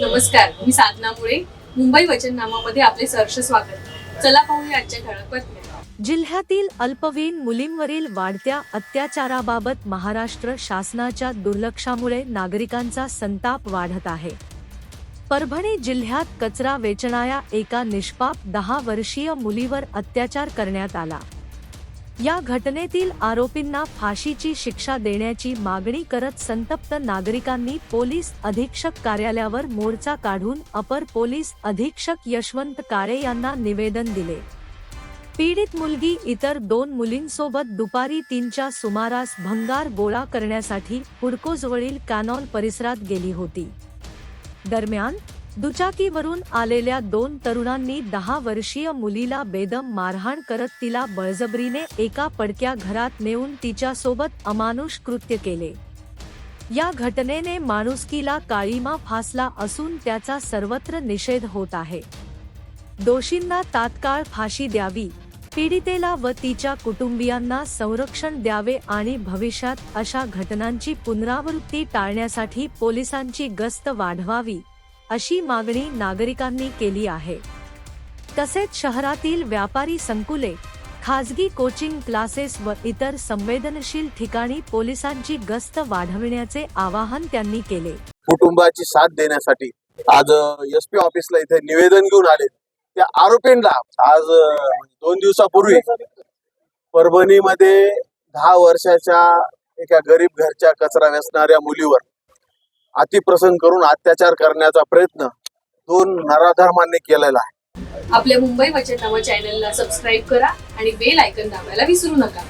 नमस्कार मी साधना मुळे. मुंबई वचननामामध्ये आपले सहर्ष स्वागत. चला पाहूया आजच्या ठळक बातम्या. जिल्ह्यातील अल्पवयीन मुलींवरील वाढत्या अत्याचाराबाबत महाराष्ट्र शासनाच्या दुर्लक्षामुळे नागरिकांचा संताप वाढत आहे. परभणी जिल्ह्यात कचरा वेचणाऱ्या एका निष्पाप दहा वर्षीय मुलीवर अत्याचार करण्यात आला. या घटनेतील आरोपींना फाशीची शिक्षा देण्याची मागणी करत संतप्त नागरिकांनी पोलीस अधीक्षक कार्यालयावर मोर्चा काढून अपर पोलीस अधीक्षक यशवंत काळे यांना निवेदन दिले. पीडित मुलगी इतर दोन मुलींसोबत दुपारी तीनच्या सुमारास भंगार गोळा करण्यासाठी हुडकोजवळील कॅनॉल परिसरात गेली होती. दरम्यान दुचाकीवरून आलेल्या दोन तरुणांनी दहा वर्षीय मुलीला बेदम मारहाण करत तिला बळजबरीने एका पडक्या घरात नेऊन तिच्यासोबत अमानुष कृत्य केले. या घटनेने माणुसकीला काळीमा फासला असून त्याचा सर्वत्र निषेध होत आहे. दोषींना तात्काळ फाशी द्यावी पीडितेला व तिच्या कुटुंबियांना संरक्षण द्यावे आणि भविष्यात अशा घटनांची पुनरावृत्ती टाळण्यासाठी पोलिसांची गस्त वाढवावी. अशी मागणी नागरिकांनी केली आहे. तसेच शहरातील व्यापारी संकुले खाजगी कोचिंग क्लासेस व इतर संवेदनशील ठिकाणी पोलिसांची गस्त वाढविण्याचे आवाहन त्यांनी केले. कुटुंबाची साथ देण्यासाठी आज एस पी ऑफिसला इथे निवेदन घेऊन आले. त्या आरोपींना आज म्हणजे दोन दिवसापूर्वी परभणीमध्ये दहा वर्षाच्या एका गरीब घरच्या कचरा वेचणाऱ्या मुलीवर अतिप्रसंग करून अत्याचार करण्याचा प्रयत्न दोन नराधर्मांनी केलेला आहे. आपल्या मुंबई वचननामा चॅनलला सबस्क्राईब करा आणि बेल आयकन दाबायला विसरू नका.